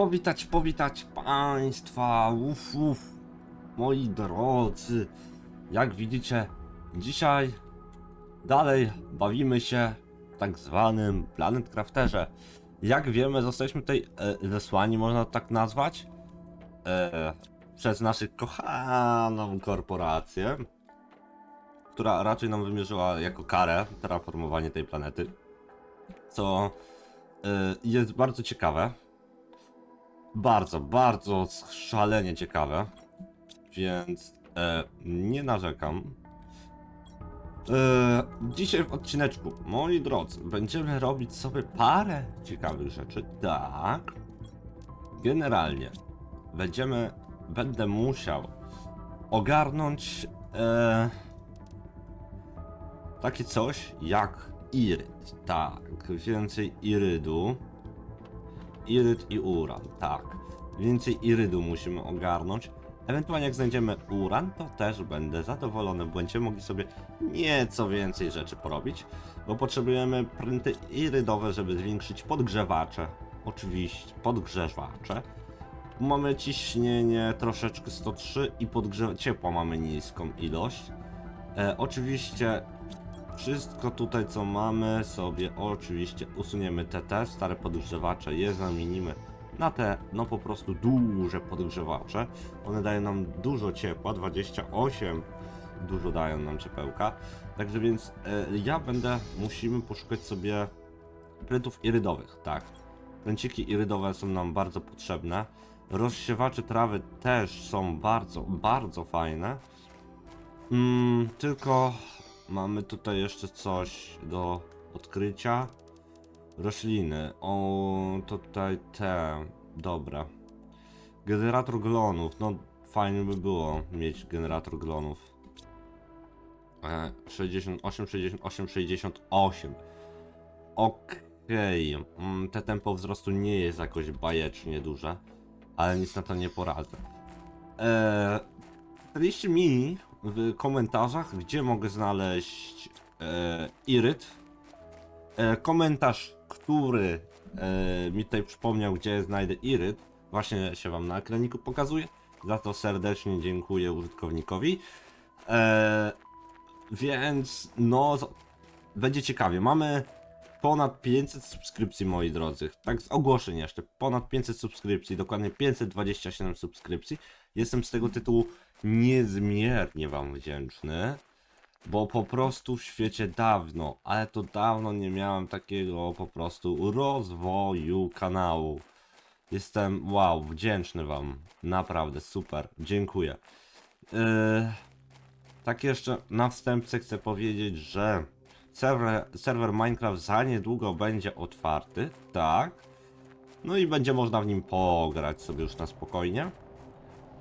Powitać, powitać Państwa, uf, uf, moi drodzy. Jak widzicie, dzisiaj dalej bawimy się w tak zwanym Planet Crafterze. Jak wiemy, zostaliśmy tutaj e, zesłani, można to tak nazwać, e, przez naszych kochaną korporację, która raczej nam wymierzyła jako karę terraformowanie tej planety, co e, jest bardzo ciekawe. Bardzo, bardzo szalenie ciekawe. Więc e, nie narzekam. E, dzisiaj w odcineczku, moi drodzy, będziemy robić sobie parę ciekawych rzeczy. Tak. Generalnie będziemy, będę musiał ogarnąć e, takie coś jak iryt. Tak, więcej irydu. Iryt i uran, tak. Więcej irydu musimy ogarnąć. Ewentualnie jak znajdziemy uran, to też będę zadowolony. Będziemy mogli sobie nieco więcej rzeczy porobić, bo potrzebujemy pręty irydowe, żeby zwiększyć podgrzewacze. Oczywiście, podgrzewacze. Mamy ciśnienie troszeczkę 103 i podgrze ciepła mamy niską ilość. E, oczywiście wszystko tutaj co mamy sobie oczywiście usuniemy te te stare podgrzewacze, je zamienimy na te no po prostu duże podgrzewacze. One dają nam dużo ciepła, 28 dużo dają nam ciepełka. Także więc e, ja będę, musimy poszukać sobie prętów irydowych, tak. Pręciki irydowe są nam bardzo potrzebne. Rozsiewacze trawy też są bardzo, bardzo fajne. Mm, tylko mamy tutaj jeszcze coś do odkrycia. Rośliny. O, tutaj te. Dobra. Generator glonów. No, fajnie by było mieć generator glonów. E, 68, 68, 68. Okej. Mm, te tempo wzrostu nie jest jakoś bajecznie duże, ale nic na to nie poradzę. Eee, Napiszcie mi w komentarzach, gdzie mogę znaleźć e, iryt. E, komentarz, który e, mi tutaj przypomniał, gdzie znajdę iryt, właśnie się wam na ekraniku pokazuje. Za to serdecznie dziękuję użytkownikowi. E, więc no, będzie ciekawie. Mamy ponad 500 subskrypcji, moi drodzy. Tak z ogłoszeń jeszcze. Ponad 500 subskrypcji, dokładnie 527 subskrypcji. Jestem z tego tytułu niezmiernie Wam wdzięczny, bo po prostu w świecie dawno, ale to dawno nie miałem takiego po prostu rozwoju kanału. Jestem, wow, wdzięczny Wam. Naprawdę, super. Dziękuję. Yy, tak jeszcze na wstępce chcę powiedzieć, że serwer, serwer Minecraft za niedługo będzie otwarty, tak. No i będzie można w nim pograć sobie już na spokojnie.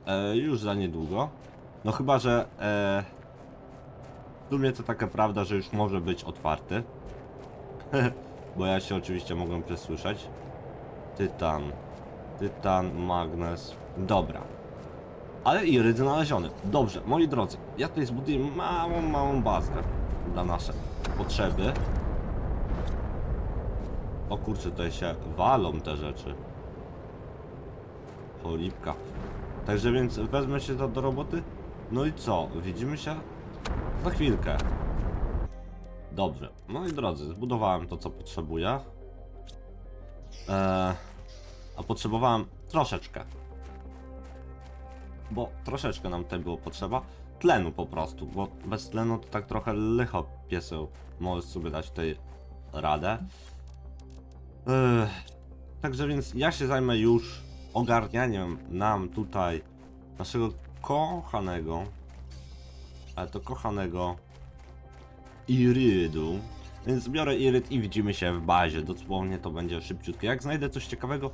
E, już za niedługo. No chyba, że e, w sumie to taka prawda, że już może być otwarty. Bo ja się oczywiście mogłem przesłyszeć. Tytan. Tytan, magnes. Dobra. Ale iryt znaleziony. Dobrze, moi drodzy, ja tutaj zbuduję małą, małą bazę na nasze potrzeby. O kurczę, tutaj się walą te rzeczy. Cholipka. Także więc wezmę się do, do roboty. No i co? Widzimy się za chwilkę. Dobrze. Moi drodzy, zbudowałem to, co potrzebuję. Eee, a potrzebowałem troszeczkę. Bo troszeczkę nam tutaj było potrzeba. Tlenu po prostu, bo bez tlenu to tak trochę lycho pieseł. Możesz sobie dać tutaj radę. Eee, Także więc ja się zajmę już ogarnianiem nam tutaj naszego kochanego, ale to kochanego irydu. Więc biorę iryt i widzimy się w bazie. Dosłownie to będzie szybciutko. Jak znajdę coś ciekawego,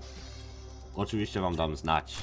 oczywiście wam dam znać.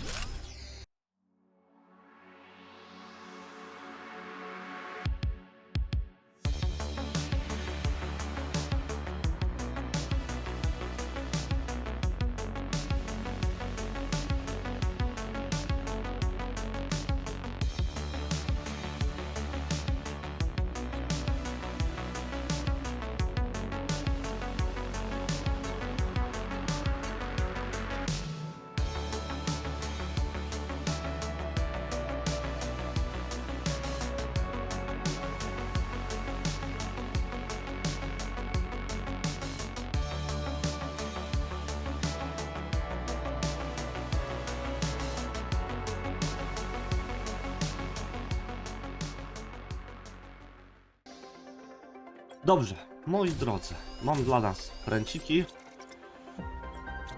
Dobrze, moi drodzy, mam dla nas pręciki.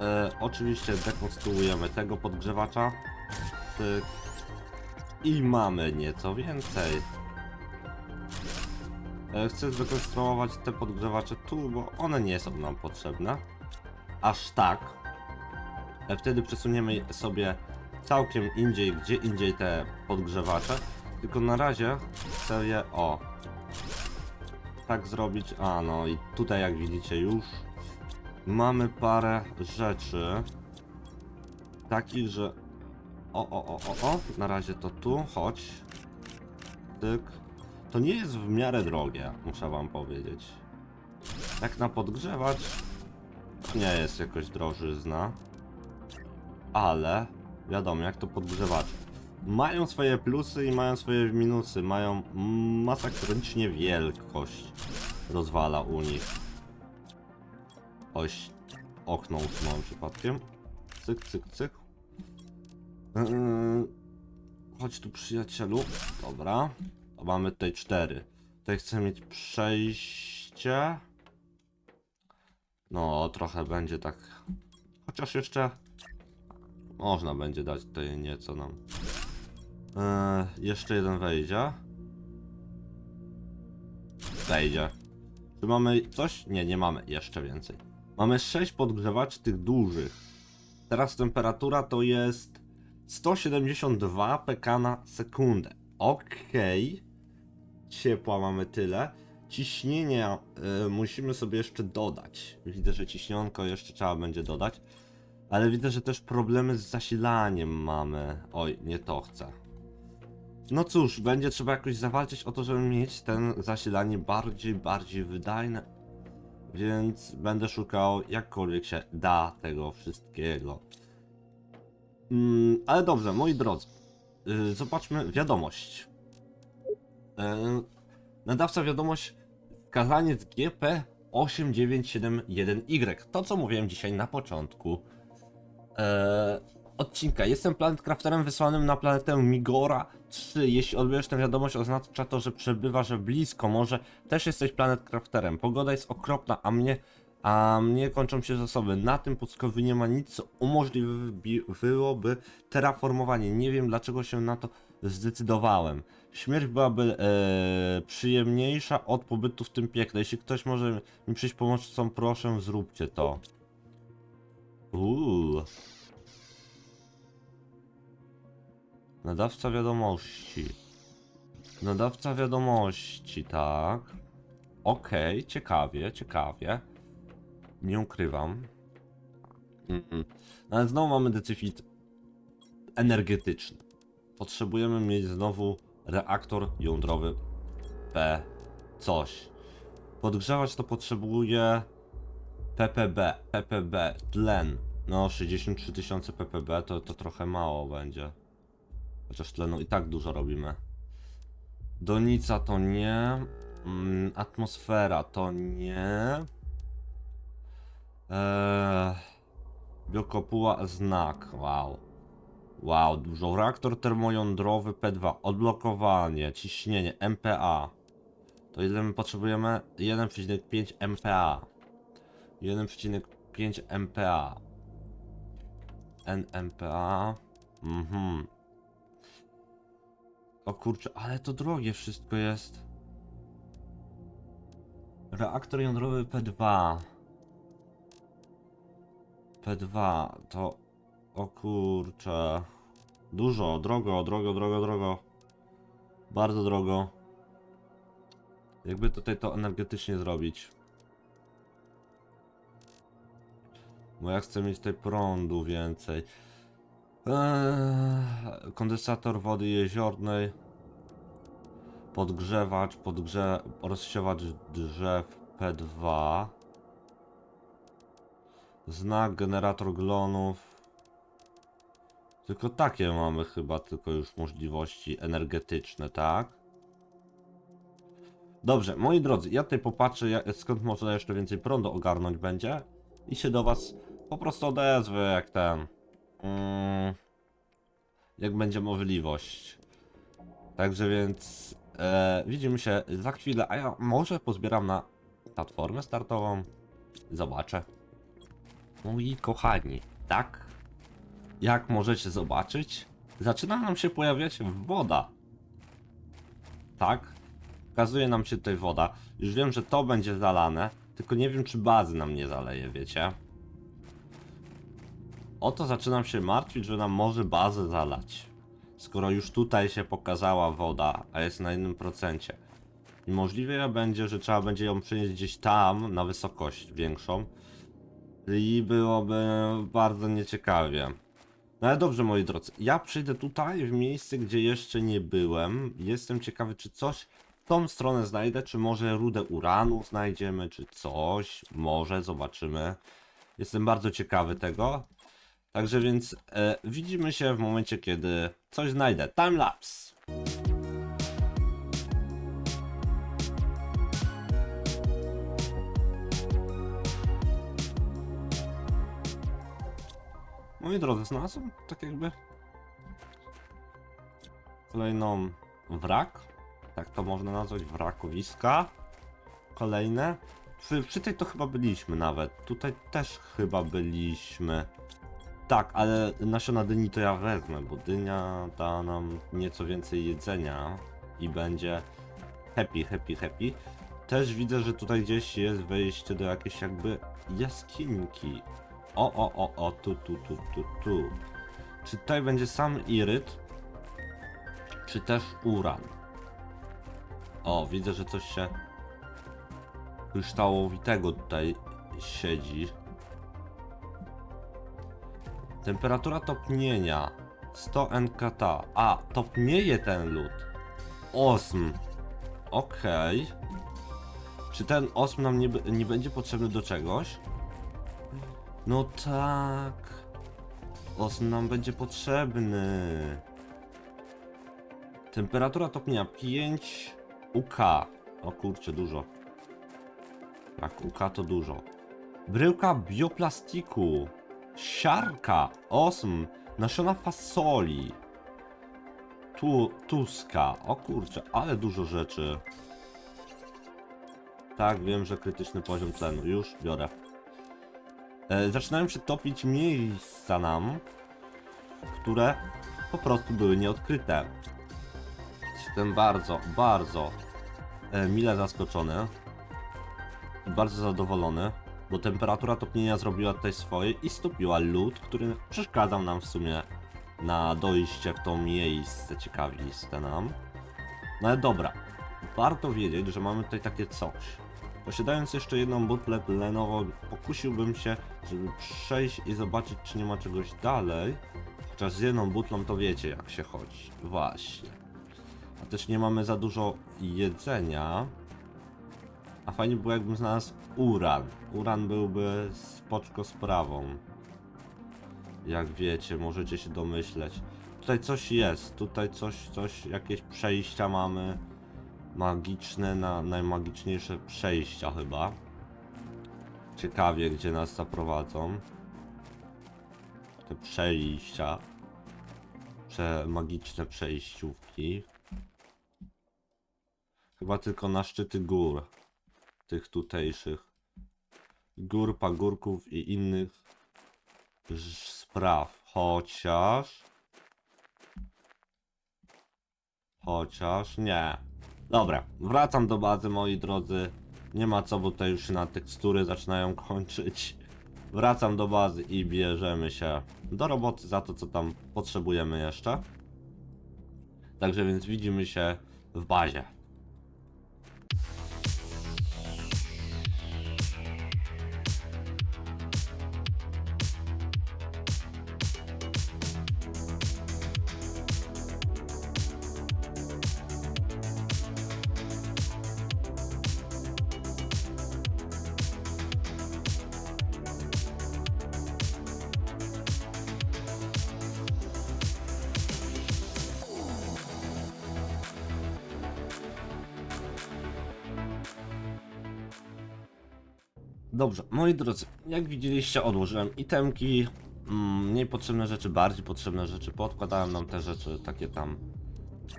E, oczywiście dekonstruujemy tego podgrzewacza. Tyk. I mamy nieco więcej. E, chcę zdekonstruować te podgrzewacze tu, bo one nie są nam potrzebne. Aż tak. E, wtedy przesuniemy sobie całkiem indziej, gdzie indziej te podgrzewacze. Tylko na razie chcę je o tak zrobić. A no i tutaj jak widzicie już mamy parę rzeczy takich, że o, o, o, o, o, na razie to tu, chodź. Tyk. To nie jest w miarę drogie, muszę wam powiedzieć. Jak na podgrzewacz, to nie jest jakoś drożyzna. Ale, wiadomo, jak to podgrzewacze. Mają swoje plusy i mają swoje minusy. Mają masakrycznie wielkość. Rozwala u nich. Oś, okno usunąłem przypadkiem. Cyk, cyk, cyk. Yy, chodź tu przyjacielu. Dobra. Mamy tutaj cztery. Tutaj chcę mieć przejście. No, trochę będzie tak. Chociaż jeszcze można będzie dać tutaj nieco nam. Eee, jeszcze jeden wejdzie. Wejdzie. Czy mamy coś? Nie, nie mamy. Jeszcze więcej. Mamy 6 podgrzewaczy tych dużych. Teraz temperatura to jest 172 pk na sekundę. Okej. Ciepła mamy tyle. Ciśnienia y, musimy sobie jeszcze dodać. Widzę, że ciśnionko jeszcze trzeba będzie dodać. Ale widzę, że też problemy z zasilaniem mamy. Oj, nie to chcę. No cóż, będzie trzeba jakoś zawalczyć o to, żeby mieć ten zasilanie bardziej, bardziej wydajne. Więc będę szukał jakkolwiek się da tego wszystkiego. Mm, ale dobrze, moi drodzy. Yy, zobaczmy wiadomość. Yy, nadawca wiadomość skazaniec GP8971Y. To co mówiłem dzisiaj na początku e, odcinka. Jestem Planet Crafterem wysłanym na planetę Migora 3. Jeśli odbierzesz tę wiadomość, oznacza to, że przebywasz że Może też jesteś Planet Crafterem. Pogoda jest okropna, a mnie, a mnie kończą się zasoby. Na tym pustkowiu nie ma nic, co umożliwiłoby terraformowanie. Nie wiem, dlaczego się na to zdecydowałem. Śmierć byłaby e, przyjemniejsza od pobytu w tym piekle. Jeśli ktoś może mi przyjść pomocą, proszę, zróbcie to. Uuu. Nadawca wiadomości. Nadawca wiadomości, tak. Okej, ciekawie, ciekawie. Nie ukrywam. Mm-mm. No ale znowu mamy decyfit energetyczny. Potrzebujemy mieć znowu reaktor jądrowy P coś. Podgrzewać to potrzebuje PPB, PPB, tlen. No 63 tysiące PPB to, to trochę mało będzie. Chociaż tlenu i tak dużo robimy. Donica to nie. Mm, atmosfera to nie. Eee, biokopuła znak. Wow. Wow, dużo. Reaktor termojądrowy P2. Odblokowanie, ciśnienie, MPA. To ile my potrzebujemy? 1,5 MPA. 1,5 MPA. NMPA. Mhm. O kurczę, ale to drogie wszystko jest. Reaktor jądrowy P2. P2 to. O kurczę. Dużo, drogo, drogo, drogo, drogo. Bardzo drogo. Jakby tutaj to energetycznie zrobić. Bo ja chcę mieć tutaj prądu więcej. Eee, kondensator wody jeziornej. Podgrzewacz, podgrze... rozsiewacz drzew P2. Znak, generator glonów. Tylko takie mamy chyba tylko już możliwości energetyczne, tak? Dobrze, moi drodzy, ja tutaj popatrzę jak, skąd można jeszcze więcej prądu ogarnąć będzie i się do was po prostu odezwę jak ten... Mm, jak będzie możliwość. Także więc e, widzimy się za chwilę, a ja może pozbieram na platformę startową. Zobaczę. Moi kochani, tak? Jak możecie zobaczyć, zaczyna nam się pojawiać woda. Tak? Pokazuje nam się tutaj woda. Już wiem, że to będzie zalane, tylko nie wiem, czy bazy nam nie zaleje, wiecie? Oto zaczynam się martwić, że nam może bazę zalać. Skoro już tutaj się pokazała woda, a jest na jednym procencie. I możliwe będzie, że trzeba będzie ją przenieść gdzieś tam, na wysokość większą. I byłoby bardzo nieciekawie. No ale dobrze, moi drodzy. Ja przyjdę tutaj, w miejsce, gdzie jeszcze nie byłem. Jestem ciekawy, czy coś w tą stronę znajdę, czy może rudę uranu znajdziemy, czy coś. Może, zobaczymy. Jestem bardzo ciekawy tego. Także więc e, widzimy się w momencie, kiedy coś znajdę. Timelapse. Moi drodzy, znalazłem tak jakby kolejną wrak. Tak to można nazwać, wrakowiska. Kolejne. Przy, przy tej to chyba byliśmy nawet. Tutaj też chyba byliśmy. Tak, ale nasiona dyni to ja wezmę, bo dynia da nam nieco więcej jedzenia i będzie happy, happy, happy. Też widzę, że tutaj gdzieś jest wejście do jakiejś jakby jaskинki. O, o, o, o, tu, tu, tu, tu, tu. Czy tutaj będzie sam iryt? Czy też uran? O, widzę, że coś się kryształowitego tutaj siedzi. Temperatura topnienia 100 NKT. A, topnieje ten lód. Osm. Okej. Czy ten osm nam nie, nie będzie potrzebny do czegoś? No tak. Osm nam będzie potrzebny. Temperatura topnienia 5 UK. O kurczę, dużo. Tak, UK to dużo. Bryłka bioplastiku. Siarka. Osm. Nasiona fasoli. Tu, tuska. O kurczę, ale dużo rzeczy. Tak, wiem, że krytyczny poziom tlenu. Już biorę. E, zaczynają się topić miejsca nam, które po prostu były nieodkryte. Jestem bardzo, bardzo e, mile zaskoczony bardzo zadowolony, bo temperatura topnienia zrobiła tutaj swoje i stopiła lód, który przeszkadzał nam w sumie na dojście w to miejsce ciekawiste nam. No ale dobra, warto wiedzieć, że mamy tutaj takie coś. Posiadając jeszcze jedną butlę tlenową, pokusiłbym się, żeby przejść i zobaczyć, czy nie ma czegoś dalej. Chociaż z jedną butlą to wiecie, jak się chodzi. Właśnie. A też nie mamy za dużo jedzenia. A fajnie było, jakbym znalazł uran. Uran byłby spoczko sprawą. Jak wiecie, możecie się domyśleć. Tutaj coś jest, tutaj coś, coś, jakieś przejścia mamy magiczne, na najmagiczniejsze przejścia chyba. Ciekawie, gdzie nas zaprowadzą. Te przejścia. Prze magiczne przejściówki. Chyba tylko na szczyty gór. Tych tutejszych. Gór, pagórków i innych spraw. Chociaż... Chociaż nie. Dobra, wracam do bazy, moi drodzy. Nie ma co, bo tutaj już się na tekstury zaczynają kończyć. Wracam do bazy i bierzemy się do roboty za to, co tam potrzebujemy jeszcze. Także więc widzimy się w bazie. Dobrze, moi drodzy, jak widzieliście, odłożyłem itemki, mm, mniej potrzebne rzeczy, bardziej potrzebne rzeczy, podkładałem nam te rzeczy, takie tam.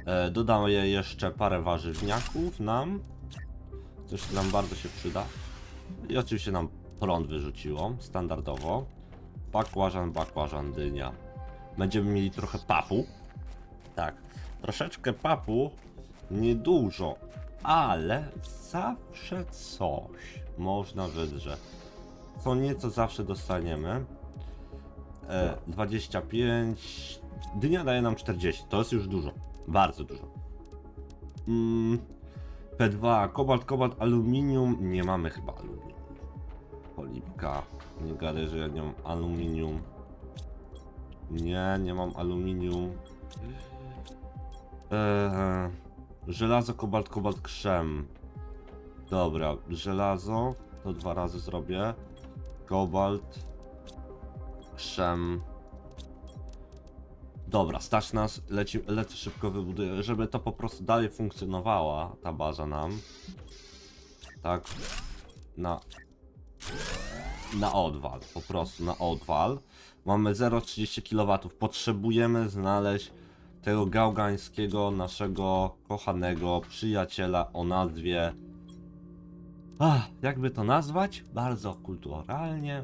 E, dodam je jeszcze parę warzywniaków nam. Coś nam bardzo się przyda. I oczywiście nam prąd wyrzuciło, standardowo. Bakłażan, bakłażan, dynia. Będziemy mieli trochę papu. Tak, troszeczkę papu, niedużo, ale zawsze coś można wydrzeć. Co nieco zawsze dostaniemy. E, 25. Dynia daje nam 40. To jest już dużo. Bardzo dużo. Mm, P2, kobalt, kobalt, aluminium. Nie mamy chyba aluminium. Polipka. Nie gadaj, że ja nie mam aluminium. Nie, nie mam aluminium. Eee, żelazo, kobalt, kobalt, krzem. Dobra, żelazo. To dwa razy zrobię. Kobalt. Krzem. Dobra, stać nas, leci, lecę szybko wybuduję, żeby to po prostu dalej funkcjonowała, ta baza nam. Tak, na, na odwal, po prostu na odwal. Mamy 0,30 kW, potrzebujemy znaleźć tego gałgańskiego, naszego kochanego przyjaciela o nazwie... Ach, jakby to nazwać? Bardzo kulturalnie.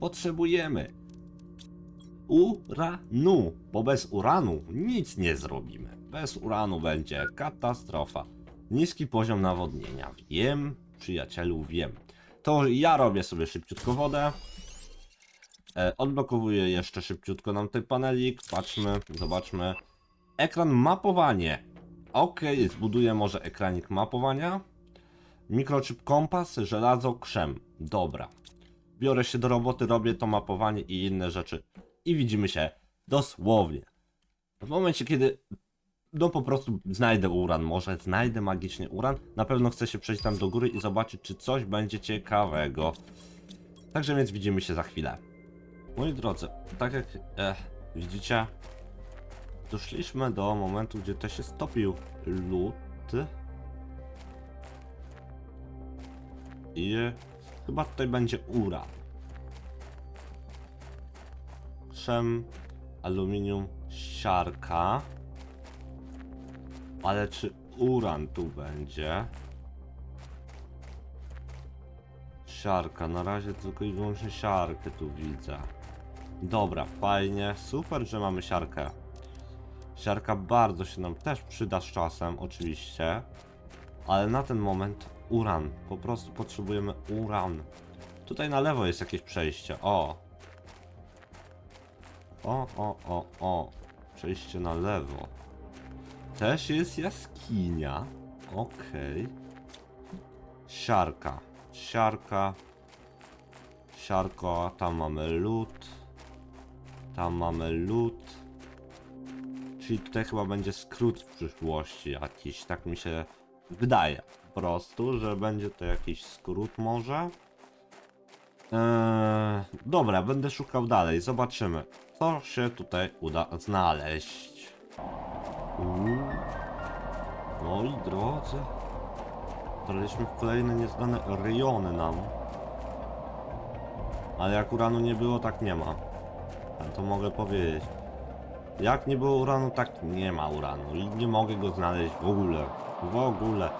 Potrzebujemy uranu, bo bez uranu nic nie zrobimy. Bez uranu będzie katastrofa. Niski poziom nawodnienia. Wiem, przyjacielu, wiem. To ja robię sobie szybciutko wodę. E, odblokowuję jeszcze szybciutko nam ten panelik. Patrzmy, zobaczmy. Ekran mapowanie. Ok, zbuduję może ekranik mapowania. Mikrochip kompas, żelazo, krzem. Dobra. Biorę się do roboty, robię to mapowanie i inne rzeczy. I widzimy się dosłownie. W momencie, kiedy no po prostu znajdę uran, może znajdę magicznie uran, na pewno chcę się przejść tam do góry i zobaczyć, czy coś będzie ciekawego. Także więc widzimy się za chwilę. Moi drodzy, tak jak e, widzicie, doszliśmy do momentu, gdzie też się stopił lód. I chyba tutaj będzie uran. Krzem, aluminium, siarka. Ale czy uran tu będzie? Siarka, na razie tylko i wyłącznie siarkę tu widzę. Dobra, fajnie, super, że mamy siarkę. Siarka bardzo się nam też przyda z czasem, oczywiście. Ale na ten moment uran. Po prostu potrzebujemy uran. Tutaj na lewo jest jakieś przejście. O. O, o, o, o. Przejście na lewo. Też jest jaskinia. Okej. Siarka. Siarka. Siarko, tam mamy lód. Tam mamy lód. Czyli tutaj chyba będzie skrót w przyszłości jakiś, tak mi się wydaje po prostu, że będzie to jakiś skrót może. Eee, dobra, będę szukał dalej, zobaczymy, co się tutaj uda znaleźć. Uuu. Moi drodzy, dotarliśmy w kolejne nieznane rejony nam. Ale jak uranu nie było, tak nie ma. Ja to mogę powiedzieć. Jak nie było uranu, tak nie ma uranu i nie mogę go znaleźć w ogóle. W ogóle.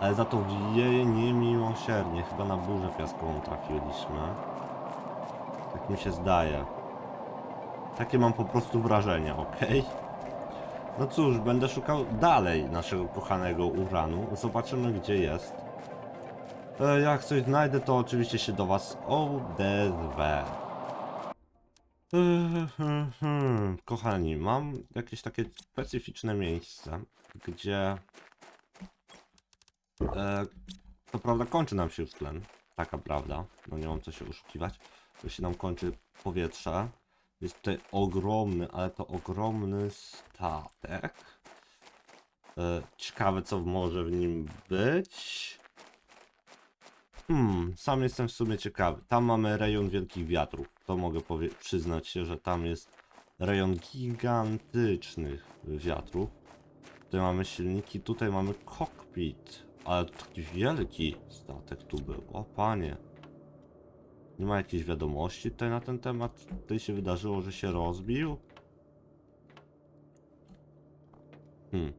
Ale za to wieje niemiłosiernie. Chyba na burzę piaskową trafiliśmy. Tak mi się zdaje. Takie mam po prostu wrażenie, ok? No cóż, będę szukał dalej naszego kochanego uranu. Zobaczymy gdzie jest. E, Jak coś znajdę, to oczywiście się do was odezwę. Kochani, mam jakieś takie specyficzne miejsce, gdzie e, to prawda kończy nam się już tlen, taka prawda, no nie mam co się oszukiwać, to się nam kończy powietrze, jest tutaj ogromny, ale to ogromny statek, e, ciekawe co może w nim być, Hmm, sam jestem w sumie ciekawy. Tam mamy rejon wielkich wiatrów. To mogę przyznać się, że tam jest rejon gigantycznych wiatrów. Tutaj mamy silniki, tutaj mamy kokpit. Ale to taki wielki statek tu był. O panie. Nie ma jakiejś wiadomości tutaj na ten temat? Tutaj się wydarzyło, że się rozbił? Hmm.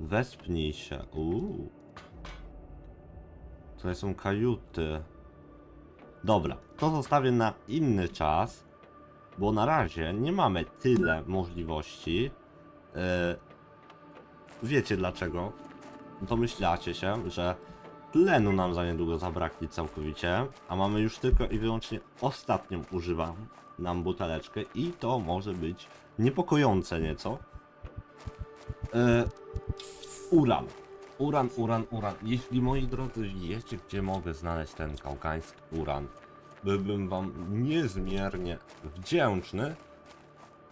Wespnij się. Uuu. Tutaj są kajuty. Dobra, to zostawię na inny czas, bo na razie nie mamy tyle możliwości. E, wiecie dlaczego? Domyślacie się, że tlenu nam za niedługo zabraknie całkowicie, a mamy już tylko i wyłącznie ostatnią używaną nam buteleczkę i to może być niepokojące nieco. E, uran. Uran, uran, uran. Jeśli moi drodzy wiecie, gdzie mogę znaleźć ten kaukański uran, byłbym wam niezmiernie wdzięczny,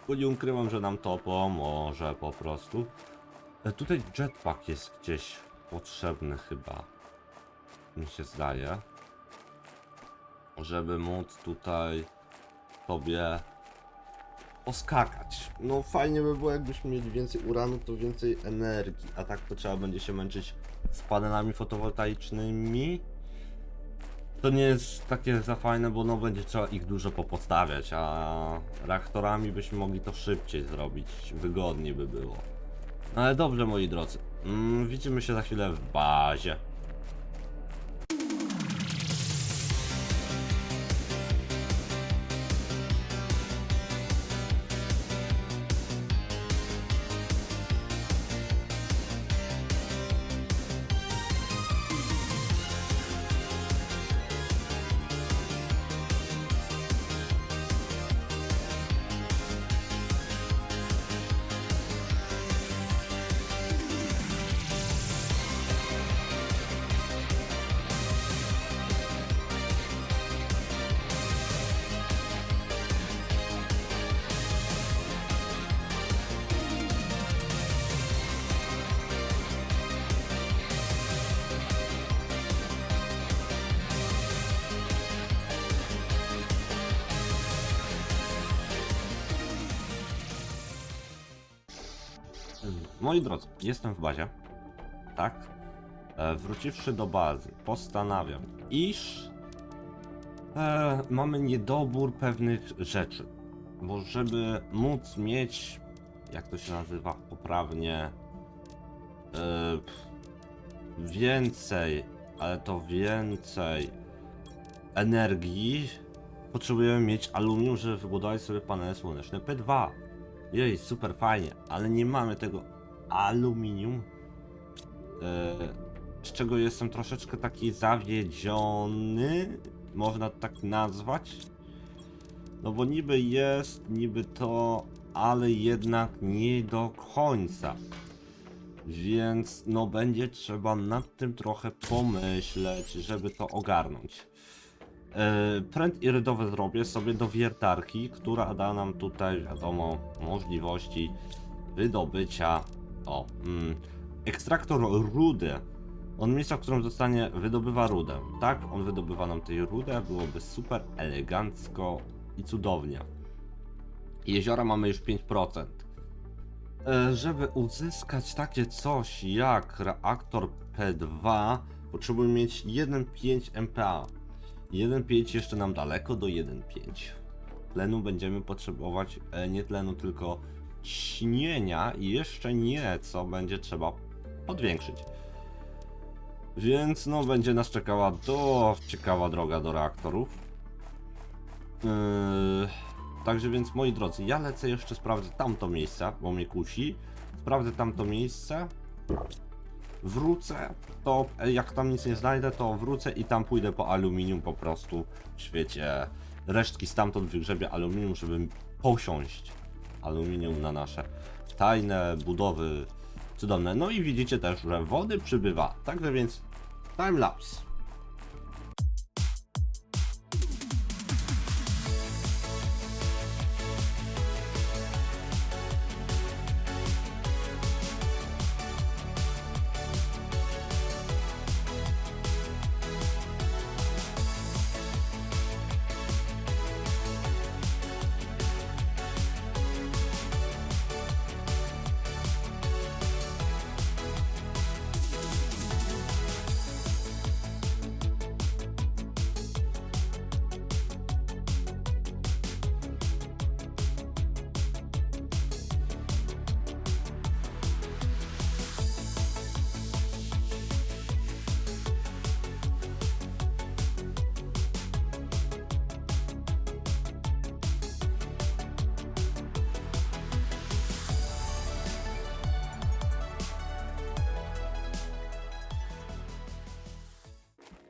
bo nie ukrywam, że nam to pomoże po prostu. E, tutaj jetpack jest gdzieś potrzebny chyba, mi się zdaje, żeby móc tutaj sobie poskakać. No fajnie by było jakbyśmy mieli więcej uranu, to więcej energii, a tak to trzeba będzie się męczyć z panelami fotowoltaicznymi. To nie jest takie za fajne, bo no będzie trzeba ich dużo popostawiać, a reaktorami byśmy mogli to szybciej zrobić, wygodniej by było. No ale dobrze moi drodzy, mm, widzimy się za chwilę w bazie. Moi drodzy, jestem w bazie. Tak? E, wróciwszy do bazy, postanawiam, iż e, mamy niedobór pewnych rzeczy. Bo żeby móc mieć, jak to się nazywa poprawnie, e, więcej, ale to więcej energii, potrzebujemy mieć aluminium, żeby wybudować sobie panele słoneczne P2. Jej, super fajnie, ale nie mamy tego aluminium, e, z czego jestem troszeczkę taki zawiedziony, można tak nazwać. No bo niby jest, niby to, ale jednak nie do końca. Więc no będzie trzeba nad tym trochę pomyśleć, żeby to ogarnąć. E, pręd irydowy zrobię sobie do wiertarki, która da nam tutaj, wiadomo, możliwości wydobycia. Mm, ekstraktor rudy. On miejsca, w którym zostanie, wydobywa rudę. Tak, on wydobywa nam tej rudę, byłoby super elegancko i cudownie. Jeziora mamy już 5%. E, żeby uzyskać takie coś jak reaktor P2, potrzebujemy mieć 1,5 MPa. 1.5 jeszcze nam daleko do 1.5. Tlenu będziemy potrzebować e, nie tlenu, tylko śnienia i jeszcze nieco będzie trzeba podwiększyć. Więc no będzie nas czekała do ciekawa droga do reaktorów. Yy, także więc moi drodzy, ja lecę jeszcze sprawdzę tamto miejsce, bo mnie kusi. Sprawdzę tamto miejsce wrócę, to jak tam nic nie znajdę, to wrócę i tam pójdę po aluminium po prostu w świecie. Resztki stamtąd wygrzebię aluminium, żeby posiąść aluminium na nasze tajne budowy cudowne. No i widzicie też, że wody przybywa. Także więc timelapse.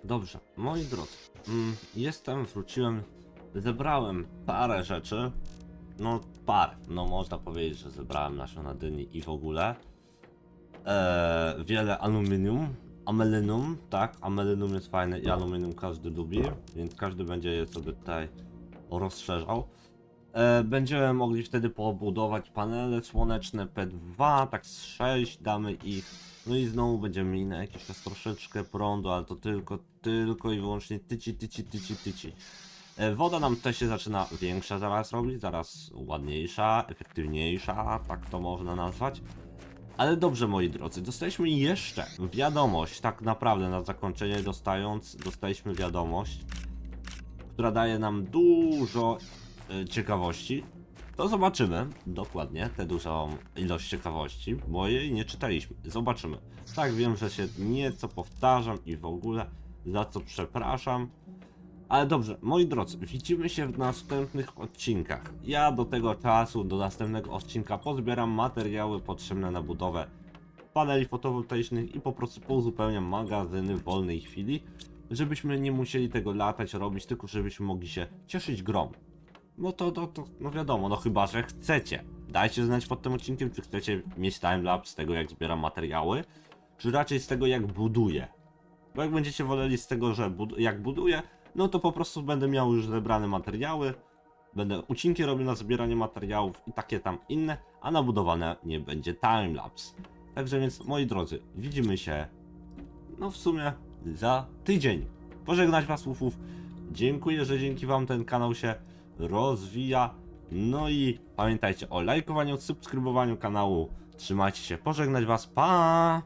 Dobrze, moi drodzy, mm, jestem, wróciłem, zebrałem parę rzeczy, no parę, no można powiedzieć, że zebrałem nasiona dyni i w ogóle, eee, wiele aluminium, amelynum, tak, amelynum jest fajne i aluminium każdy lubi, więc każdy będzie je sobie tutaj rozszerzał. E, Będziemy mogli wtedy pobudować panele słoneczne P2, tak z 6 damy ich. No i znowu będziemy mieli na jakiś czas troszeczkę prądu, ale to tylko, tylko i wyłącznie tyci, tyci, tyci, tyci. E, Woda nam też się zaczyna większa zaraz robić, zaraz ładniejsza, efektywniejsza, tak to można nazwać. Ale dobrze, moi drodzy, dostaliśmy jeszcze wiadomość, tak naprawdę na zakończenie dostając, dostaliśmy wiadomość, która daje nam dużo ciekawości. To zobaczymy dokładnie tę dużą ilość ciekawości, bo jej nie czytaliśmy. Zobaczymy. Tak, wiem, że się nieco powtarzam i w ogóle, za co przepraszam. Ale dobrze, moi drodzy, widzimy się w następnych odcinkach. Ja do tego czasu, do następnego odcinka pozbieram materiały potrzebne na budowę paneli fotowoltaicznych i po prostu pouzupełniam magazyny w wolnej chwili, żebyśmy nie musieli tego latać, robić, tylko żebyśmy mogli się cieszyć grą. No to, to, to, no wiadomo, no chyba, że chcecie. Dajcie znać pod tym odcinkiem, czy chcecie mieć timelapse z tego, jak zbieram materiały, czy raczej z tego, jak buduję. Bo jak będziecie woleli z tego, że bud jak buduję, no to po prostu będę miał już zebrane materiały, będę ucinki robił na zbieranie materiałów i takie tam inne, a na budowane nie będzie timelapse. Także więc, moi drodzy, widzimy się, no w sumie, za tydzień. Pożegnać was, ufów. Dziękuję, że dzięki wam ten kanał się rozwija. No i pamiętajcie o lajkowaniu, subskrybowaniu kanału. Trzymajcie się, pożegnać was, pa!